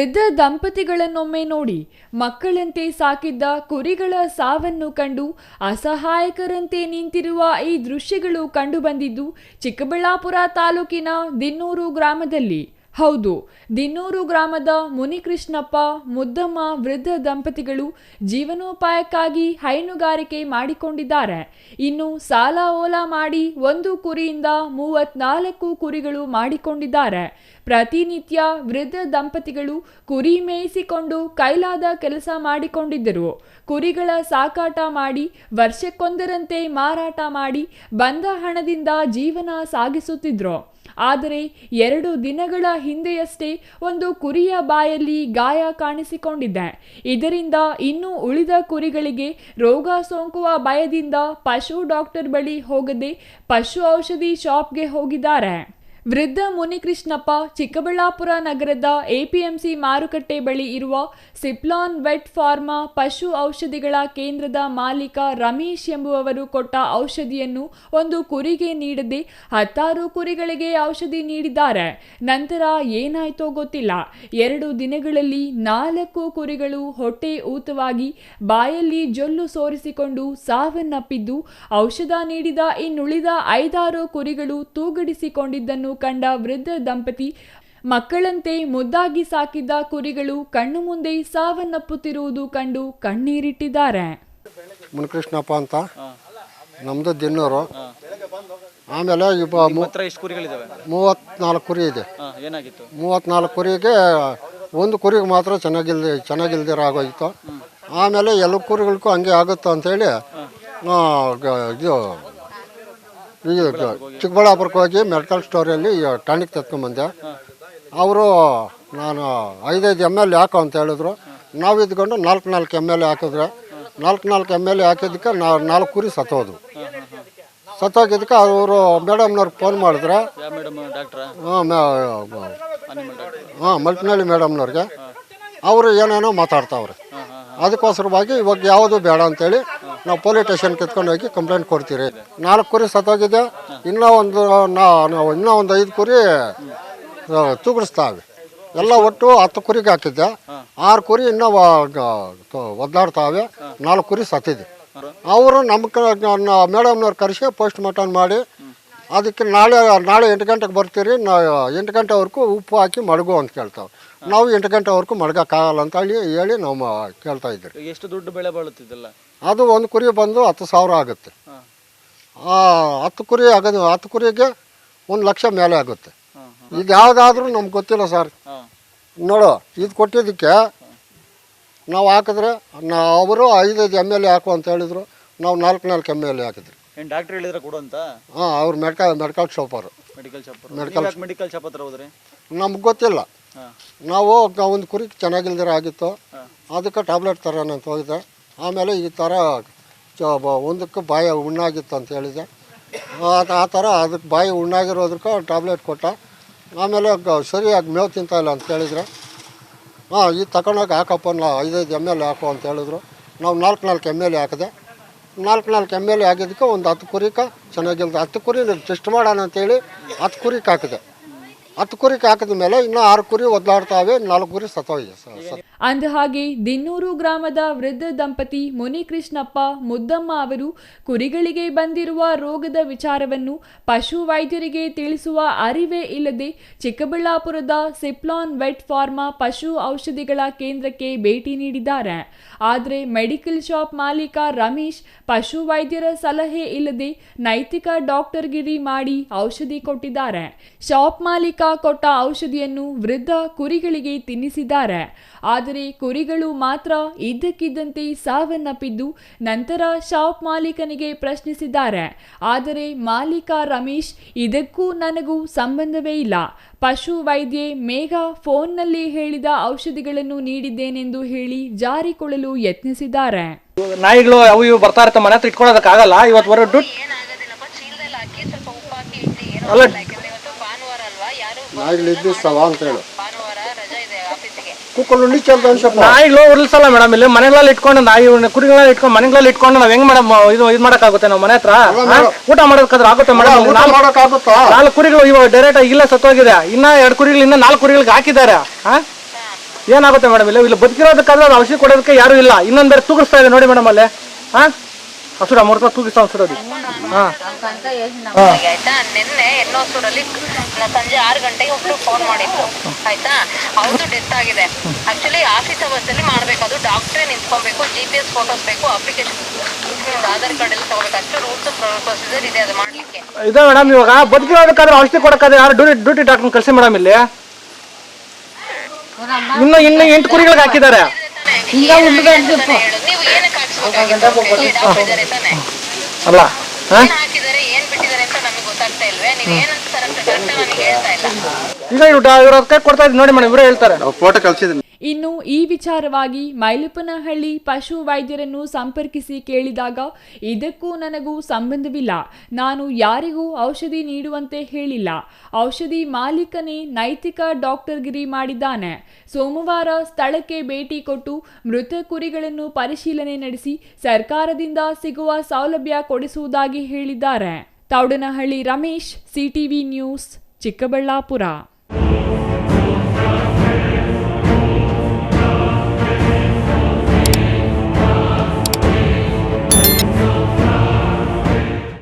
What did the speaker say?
ವೃದ್ಧ ದಂಪತಿಗಳನ್ನೊಮ್ಮೆ ನೋಡಿ ಮಕ್ಕಳಂತೆ ಸಾಕಿದ್ದ ಕುರಿಗಳ ಸಾವನ್ನು ಕಂಡು ಅಸಹಾಯಕರಂತೆ ನಿಂತಿರುವ ಈ ದೃಶ್ಯಗಳು ಕಂಡುಬಂದಿದ್ದು ಚಿಕ್ಕಬಳ್ಳಾಪುರ ತಾಲೂಕಿನ ದಿನ್ನೂರು ಗ್ರಾಮದಲ್ಲಿ ಹೌದು, ದಿನ್ನೂರು ಗ್ರಾಮದ ಮುನಿಕೃಷ್ಣಪ್ಪ, ಮುದ್ದಮ್ಮ, ವೃದ್ಧ ದಂಪತಿಗಳು ಜೀವನೋಪಾಯಕ್ಕಾಗಿ ಹೈನುಗಾರಿಕೆ ಮಾಡಿಕೊಂಡಿದ್ದಾರೆ. ಇನ್ನು ಸಾಲ ಓಲ ಮಾಡಿ ಒಂದು ಕುರಿಯಿಂದ ಮೂವತ್ನಾಲ್ಕು ಕುರಿಗಳು ಮಾಡಿಕೊಂಡಿದ್ದಾರೆ. ಪ್ರತಿನಿತ್ಯ ವೃದ್ಧ ದಂಪತಿಗಳು ಕುರಿ ಮೇಯಿಸಿಕೊಂಡು ಕೈಲಾದ ಕೆಲಸ ಮಾಡಿಕೊಂಡಿದ್ದರು. ಕುರಿಗಳ ಸಾಕಾಟ ಮಾಡಿ ವರ್ಷಕ್ಕೊಂದರಂತೆ ಮಾರಾಟ ಮಾಡಿ ಬಂದ ಹಣದಿಂದ ಜೀವನ ಸಾಗಿಸುತ್ತಿದ್ರು. ಆದರೆ ಎರಡು ದಿನಗಳ ಹಿಂದೆಯಷ್ಟೇ ಒಂದು ಕುರಿಯ ಬಾಯಲ್ಲಿ ಗಾಯ ಕಾಣಿಸಿಕೊಂಡಿದೆ. ಇದರಿಂದ ಇನ್ನೂ ಉಳಿದ ಕುರಿಗಳಿಗೆ ರೋಗ ಸೋಂಕುವ ಭಯದಿಂದ ಪಶು ಡಾಕ್ಟರ್ ಬಳಿ ಹೋಗದೆ ಪಶು ಔಷಧಿ ಶಾಪ್ಗೆ ಹೋಗಿದ್ದಾರೆ. ವೃದ್ಧ ಮುನಿಕೃಷ್ಣಪ್ಪ ಚಿಕ್ಕಬಳ್ಳಾಪುರ ನಗರದ ಎಪಿಎಂಸಿ ಮಾರುಕಟ್ಟೆ ಬಳಿ ಇರುವ ಸಿಪ್ಲಾನ್ ವೆಟ್ ಫಾರ್ಮಾ ಪಶು ಔಷಧಿಗಳ ಕೇಂದ್ರದ ಮಾಲೀಕ ರಮೇಶ್ ಎಂಬುವವರು ಕೊಟ್ಟ ಔಷಧಿಯನ್ನು ಒಂದು ಕುರಿಗೆ ನೀಡದೆ ಹತ್ತಾರು ಕುರಿಗಳಿಗೆ ಔಷಧಿ ನೀಡಿದ್ದಾರೆ. ನಂತರ ಏನಾಯ್ತೋ ಗೊತ್ತಿಲ್ಲ. ಎರಡು ದಿನಗಳಲ್ಲಿ ನಾಲ್ಕು ಕುರಿಗಳು ಹೊಟ್ಟೆ ಊತವಾಗಿ ಬಾಯಲ್ಲಿ ಜೊಲ್ಲು ಸೋರಿಸಿಕೊಂಡು ಸಾವನ್ನಪ್ಪಿದ್ದು ಔಷಧ ನೀಡಿದ ಇನ್ನುಳಿದ ಐದಾರು ಕುರಿಗಳು ತೂಗಡಿಸಿಕೊಂಡಿದ್ದನ್ನು ಕಂಡ ವೃದ್ಧ ದಂಪತಿ ಮಕ್ಕಳಂತೆ ಮುದ್ದಾಗಿ ಸಾಕಿದ್ದ ಕುರಿಗಳು ಕಣ್ಣು ಮುಂದೆ ಸಾವನ್ನಪ್ಪುತ್ತಿರುವುದು ಕಂಡು ಕಣ್ಣೀರಿಟ್ಟಿದ್ದಾರೆ. ಮುನಿಕೃಷ್ಣಪ್ಪ ಅಂತ. ನಮ್ದು ದಿನ್ನೂರು. ಆಮೇಲೆ ಮೂವತ್ನಾಲ್ಕು ಕುರಿ ಇದೆ. ಮೂವತ್ನಾಲ್ಕು ಕುರಿಗೆ ಒಂದು ಕುರಿಗೆ ಮಾತ್ರ ಚೆನ್ನಾಗಿಲ್ದ ಚೆನ್ನಾಗಿಲ್ದಿರ ಆಗೋಯ್ತು. ಆಮೇಲೆ ಎಲ್ಲ ಕುರಿಗಳಿಗೂ ಹಂಗೆ ಆಗುತ್ತೆ ಅಂತೇಳಿ ಇದು ಇದು ಗ- ಚಿಕ್ಕಬಳ್ಳಾಪುರಕ್ಕೆ ಹೋಗಿ ಮೆಡಿಕಲ್ ಸ್ಟೋರಲ್ಲಿ ಟಾನಿಕ್ ತೆತ್ಕೊಂಬಂದೆ ಅವರು ನಾನು ಐದೈದು ಎಂ ಎಲ್ ಹಾಕು ಅಂತ ಹೇಳಿದ್ರು. ನಾವು ಇದ್ಕೊಂಡು ನಾಲ್ಕು ನಾಲ್ಕು ಎಂ ಎಲ್ ಹಾಕಿದ್ರೆ ನಾಲ್ಕು ನಾಲ್ಕು ಎಂ ಎಲ್ ಹಾಕಿದ್ದಕ್ಕೆ ನಾ ನಾಲ್ಕು ಕುರಿ ಸತ್ತೋದು. ಸತ್ತೋಗಿದ್ದಕ್ಕೆ ಅವರು ಮೇಡಮ್ನವ್ರಿಗೆ ಫೋನ್ ಮಾಡಿದ್ರೆ ಹಾಂ ಹಾಂ ಮಲ್ಪನಹಳ್ಳಿ ಮೇಡಮ್ನವ್ರಿಗೆ. ಅವರು ಏನೇನೋ ಮಾತಾಡ್ತಾವ್ರೆ. ಅದಕ್ಕೋಸ್ಕರವಾಗಿ ಇವಾಗ ಯಾವುದು ಬೇಡ ಅಂತೇಳಿ ನಾವು ಪೊಲೀಸ್ ಸ್ಟೇಷನ್ ಕಿತ್ಕೊಂಡು ಹೋಗಿ ಕಂಪ್ಲೇಂಟ್ ಕೊಡ್ತೀರಿ. ನಾಲ್ಕು ಕುರಿ ಸತ್ತೋಗಿದೆ, ಇನ್ನೂ ಒಂದು ನಾವು ಇನ್ನೂ ಒಂದು ಐದು ಕುರಿ ತೂಗಿಸ್ತಾವೆ ಎಲ್ಲ ಒಟ್ಟು ಹತ್ತು ಕುರಿಗೆ ಹಾಕಿದ್ದೆ. ಆರು ಕುರಿ ಇನ್ನೂ ಒದ್ದಾಡ್ತಾವೆ ನಾಲ್ಕು ಕುರಿ ಸತ್ತಿದೆ. ಅವರು ನಮ್ಮ ಮೇಡಮ್ನವ್ರು ಕರೆಸಿ ಪೋಸ್ಟ್ ಮಾರ್ಟಮ್ ಮಾಡಿ, ಅದಕ್ಕೆ ನಾಳೆ ನಾಳೆ ಎಂಟು ಗಂಟೆಗೆ ಬರ್ತೀರಿ, ನಾ ಎಂಟು ಗಂಟೆವರೆಗೂ ಉಪ್ಪು ಹಾಕಿ ಮಡಗು ಅಂತ ಕೇಳ್ತಾವೆ ನಾವು ಎಂಟು ಗಂಟೆವರೆಗೂ ಮಡಗೋಕ್ಕಾಗಲ್ಲ ಅಂತ ಹೇಳಿ ಹೇಳಿ ನಾವು ಕೇಳ್ತಾ ಇದ್ದೀವಿ ಎಷ್ಟು ದುಡ್ಡು ಬೆಳೆ ಬಾಳುತ್ತಿದ್ದಲ್ಲ? ಅದು ಒಂದು ಕುರಿ ಬಂದು ಹತ್ತು ಸಾವಿರ ಆಗುತ್ತೆ. ಆ, ಹತ್ತು ಕುರಿ ಆಗೋದು ಹತ್ತು ಕುರಿಗೆ ಒಂದು ಲಕ್ಷ ಮೇಲೆ ಆಗುತ್ತೆ. ಇದು ಯಾವುದಾದ್ರೂ ನಮ್ಗೆ ಗೊತ್ತಿಲ್ಲ ಸರ್. ನೋಡು ಇದು ಕೊಟ್ಟಿದ್ದಕ್ಕೆ ನಾವು ಹಾಕಿದ್ರೆ ನಾ ಅವರು ಐದೈದು ಎಂ ಎಲ್ ಎ ಹಾಕು ಅಂತ ಹೇಳಿದ್ರು ನಾವು ನಾಲ್ಕು ನಾಲ್ಕು ಎಂ ಎಲ್ ಎ ಹಾಕಿದ್ರು ಏನು ಡಾಕ್ಟ್ರ್ ಹೇಳಿದ್ರೆ ಕೊಡು ಅಂತ? ಹಾಂ ಅವ್ರು medical medical ಶಾಪರು medical shop medical medical shop ಹತ್ರ ಹೋದ್ರೆ? ನಮ್ಗೆ ಗೊತ್ತಿಲ್ಲ. ನಾವು ಒಂದು ಕುರಿ ಚೆನ್ನಾಗಿಲ್ದಿರ ಆಗಿತ್ತು. ಅದಕ್ಕೆ ಟ್ಯಾಬ್ಲೆಟ್ ತರೋಣ ಅಂತ ಹೋಗಿದ್ದೆ. ಆಮೇಲೆ ಈ ಥರ ಒಂದಕ್ಕೆ ಬಾಯಿ ಹುಣ್ಣಾಗಿತ್ತು ಅಂತ ಹೇಳಿದೆ. ಆ- ಆ ಥರ ಅದಕ್ಕೆ ಬಾಯಿ ಹುಣ್ಣಾಗಿರೋದಕ್ಕೆ ಟ್ಯಾಬ್ಲೆಟ್ ಕೊಟ್ಟ. ಆಮೇಲೆ ಸರಿಯಾಗಿ ಮೇವು ತಿಂತಾಯಿಲ್ಲ ಅಂತ ಹೇಳಿದರೆ. ಹಾಂ ಇದು ತಗೊಂಡೋಗಿ ಹಾಕಪ್ಪ, ನಾ ಐದೈದು ಎಂ ಎಲ್ ಹಾಕು ಅಂತ ಹೇಳಿದ್ರು. ನಾವು ನಾಲ್ಕು ನಾಲ್ಕು ಎಂ ಎಲ್ ಹಾಕಿದೆ. ನಾಲ್ಕು ನಾಲ್ಕು ಎಂ ಎಲ್ ಹಾಕಿದ್ದಕ್ಕೆ ಒಂದು ಹತ್ತು ಕುರಿಕ ಚೆನ್ನಾಗಿಲ್ದ ಹತ್ತು ಕುರಿ ಟೆಸ್ಟ್ ಮಾಡೋಣ ಅಂತೇಳಿ ಹತ್ತು ಕುರಿಕ್ ಹಾಕಿದೆ. ಹತ್ತು ಕುರಿ ಹಾಕಿದ ಮೇಲೆ ಇನ್ನೂ ಆರು ಕುರಿ ಒದ್ದಾಡ್ತಾವೆ, ನಾಲ್ಕು ಕುರಿ ಸತ್ತೋಗಿದೆ ಸರ್ ಅಂದಹಾಗೆ, ದಿನ್ನೂರು ಗ್ರಾಮದ ವೃದ್ಧ ದಂಪತಿ ಮುನಿಕೃಷ್ಣಪ್ಪ ಮುದ್ದಮ್ಮ ಅವರು ಕುರಿಗಳಿಗೆ ಬಂದಿರುವ ರೋಗದ ವಿಚಾರವನ್ನು ಪಶು ವೈದ್ಯರಿಗೆ ತಿಳಿಸುವ ಅರಿವೇ ಇಲ್ಲದೆ ಚಿಕ್ಕಬಳ್ಳಾಪುರದ ಸಿಪ್ಲಾನ್ ವೆಟ್ ಫಾರ್ಮಾ ಪಶು ಔಷಧಿಗಳ ಕೇಂದ್ರಕ್ಕೆ ಭೇಟಿ ನೀಡಿದ್ದಾರೆ. ಆದರೆ ಮೆಡಿಕಲ್ ಶಾಪ್ ಮಾಲೀಕ ರಮೇಶ್ ಪಶು ವೈದ್ಯರ ಸಲಹೆ ಇಲ್ಲದೆ ನೈತಿಕ ಡಾಕ್ಟರ್ಗಿರಿ ಮಾಡಿ ಔಷಧಿ ಕೊಟ್ಟಿದ್ದಾರೆ. ಶಾಪ್ ಮಾಲೀಕ ಕೊಟ್ಟ ಔಷಧಿಯನ್ನು ವೃದ್ಧ ಕುರಿಗಳಿಗೆ ತಿನ್ನಿಸಿದ್ದಾರೆ. ಆದರೆ ಕುರಿಗಳು ಮಾತ್ರ ಇದ್ದಕ್ಕಿದ್ದಂತೆ ಸಾವನ್ನಪ್ಪಿದ್ದು ನಂತರ ಶಾಪ್ ಮಾಲೀಕನಿಗೆ ಪ್ರಶ್ನಿಸಿದ್ದಾರೆ. ಆದರೆ ಮಾಲೀಕ ರಮೇಶ್ ಇದಕ್ಕೂ ನನಗೂ ಸಂಬಂಧವೇ ಇಲ್ಲ. ಪಶು ವೈದ್ಯೆ ಮೇಘ ಫೋನ್ನಲ್ಲಿ ಹೇಳಿದ ಔಷಧಿಗಳನ್ನು ನೀಡಿದ್ದೇನೆಂದು ಹೇಳಿ ಜಾರಿಕೊಳ್ಳಲು ಯತ್ನಿಸಿದ್ದಾರೆ. ನಾಯಿಗಳು ಅವು ಇವು ಬರ್ತಾ ಇರ್ತಾವೆ ಮನೆ ಹತ್ರ ಇಟ್ಕೊಳ್ಳೋದಕ್ಕಾಗಲ್ಲ. ಇವತ್ತು ಬರೋ ದುಡ್ಡು ಏನಾಗೋದಿಲ್ಲಪ್ಪ ಚೀಲದಲ್ಲಿ ಹಾಕಿ ಸ್ವಲ್ಪ ಉಪ್ಪು ಹಾಕಿ ಇಟ್ಟು ಏನೋ ಅಲ್ಲ. ಆಗಲ್ಲ. ಯಾಕಂದ್ರೆ ಇವತ್ತು ಭಾನುವಾರ ಅಲ್ವಾ ಯಾರು ನಾಯಿಗಳು ಇದ್ದಿಸ್ತವ ಅಂತ ಹೇಳು. ಭಾನುವಾರ ರಜಾ ಇದೆ ಆಫೀಸಿಗೆ. ಕುಕ್ಕಲು ಅನ್ಸಪ್ಪ ನಾಯಿಗಳು ಉರುಳಿಸಲ್ಲ ಮೇಡಮ್ ಇಲ್ಲಿ ಮನೆಗಳಲ್ಲಿ ಇಟ್ಕೊಂಡು ನಾಯಿ ಕುರಿಗಳನ್ನ ಇಟ್ಕೊಂಡು ಮನೆಗಳಲ್ಲಿ ಇಟ್ಕೊಂಡು ನಾವ್ ಹೆಂಗ್ ಮೇಡಮ್ ಇದು ಇದು ಮಾಡಕ್ಕಾಗುತ್ತೆ ನಾವು ಮನೆ ಹತ್ರ? ಊಟ ಮಾಡೋದಕ್ಕಾದ್ರೆ ಆಗುತ್ತೆ ಮೇಡಮ್ ನಾಲ್ಕು ಕುರಿಗಳು ಇವಾಗ ಡೈರೆಕ್ಟ್ ಇಲ್ಲೇ ಸತ್ತೋಗಿದೆ. ಇನ್ನ ಎರಡು ಕುರಿಗಳು ಇನ್ನ ನಾಲ್ಕು ಕುರಿಗಳಿಗೆ ಹಾಕಿದ್ದಾರೆ. ಹಾ? ಏನಾಗುತ್ತೆ ಮೇಡಮ್ ಇಲ್ಲಿ ಇಲ್ಲಿ ಬದುಕಿರೋದಕ್ಕಾದ್ರೆ ಅವಶ್ಯ ಔಷಧಿ ಕೊಡೋದಕ್ಕೆ ಯಾರು ಇಲ್ಲ. ಇನ್ನೊಂದ್ ಬೇರೆ ತೂಗಿಸ್ತಾ ಇದೆ ನೋಡಿ ಮೇಡಮ್ ಅಲ್ಲಿ. ಹಾ? ಹಸುರ ಮೂರು ತೂಗಿಸ್ತಾ ಹಸುರದು ಹಾ. ನಮ್ಗೆ ಆಯ್ತಾ? ನಿನ್ನೆ ಎನ್ನೋಸೂರಲ್ಲಿ ಸಂಜೆ ಆರು ಗಂಟೆಗೆ ಒಬ್ರು ಫೋನ್ ಮಾಡಿದ್ರು ಆಯ್ತಾ? ಅವ್ರದ್ದು ಡೆತ್ ಆಗಿದೆ. ಆಕ್ಚುಲಿ ಆಫೀಸ್ ಅವರ್ಸ್ ಅಲ್ಲಿ ಮಾಡ್ಬೇಕು ಅದು ಡಾಕ್ಟ್ರೇ ನಿಂತ್ಕೊಬೇಕು ಜಿ ಪಿ ಎಸ್ ಫೋಟೋಸ್ ಬೇಕು ಅಪ್ಲಿಕೇಶನ್ ಆಧಾರ್ ಕಾರ್ಡ್ ಎಲ್ಲ ತಗೋಬೇಕು. ಅಷ್ಟು ರೂಲ್ಸ್ ಪ್ರೊಸೀಜರ್ ಇದೆ ಅದು ಮಾಡ್ಲಿಕ್ಕೆ. ಇದೆ ಮೇಡಮ್ ಇವಾಗ. ಬದುಕಿರೋದಕ್ಕಾದ್ರೆ ಔಷಧಿ ಕೊಡಕ್ಕಾದ್ರೆ ಯಾರು ಡ್ಯೂಟಿ ಡ್ಯೂಟಿ ಡಾಕ್ಟರ್ ಕಳಿಸಿ ಮೇಡಮ್ ಇಲ್ಲಿ? ಇನ್ನು ಇನ್ನು ಎಂಟು ಕುರಿಗಳಿಗೆ ಹಾಕಿದ್ದಾರೆ. ನೀವು ಏನಕ್ಕೆ ಡಾಕ್ಟರ್ ತಾನೆ? ಅಲ್ಲ ಹಾ? ಏನ್ ಹಾಕಿದ್ದಾರೆ ಏನ್ ಬಿಟ್ಟಿದ್ದಾರೆ ಅಂತ ನಮಗೆ ಗೊತ್ತಾಗ್ತಾ ಇಲ್ವೇ? ನೀವ್ ಏನ್ ಅಂತ ಕರೆಕ್ಟ್ ನನಗೆ ಹೇಳ್ತಾ ಇಲ್ಲ. ಈಗ ಇವ್ರು ಕೊಡ್ತಾ ಇದ್ದೀನಿ. ನೋಡಿ ಮೇಡಮ್ ಇವರೇ ಹೇಳ್ತಾರೆ. ಫೋಟೋ ಕಳ್ಸಿದ್ದೀನಿ ಇನ್ನು ಈ ವಿಚಾರವಾಗಿ ಮೈಲುಪನಹಳ್ಳಿ ಪಶು ವೈದ್ಯರನ್ನು ಸಂಪರ್ಕಿಸಿ ಕೇಳಿದಾಗ ಇದಕ್ಕೂ ನನಗೂ ಸಂಬಂಧವಿಲ್ಲ. ನಾನು ಯಾರಿಗೂ ಔಷಧಿ ನೀಡುವಂತೆ ಹೇಳಿಲ್ಲ. ಔಷಧಿ ಮಾಲೀಕನೇ ನೈತಿಕ ಡಾಕ್ಟರ್ಗಿರಿ ಮಾಡಿದ್ದಾನೆ. ಸೋಮವಾರ ಸ್ಥಳಕ್ಕೆ ಭೇಟಿ ಕೊಟ್ಟು ಮೃತ ಕುರಿಗಳನ್ನು ಪರಿಶೀಲನೆ ನಡೆಸಿ ಸರ್ಕಾರದಿಂದ ಸಿಗುವ ಸೌಲಭ್ಯ ಕೊಡಿಸುವುದಾಗಿ ಹೇಳಿದ್ದಾರೆ. Taudanahalli Ramesh, CTV news, Chikkaballapur.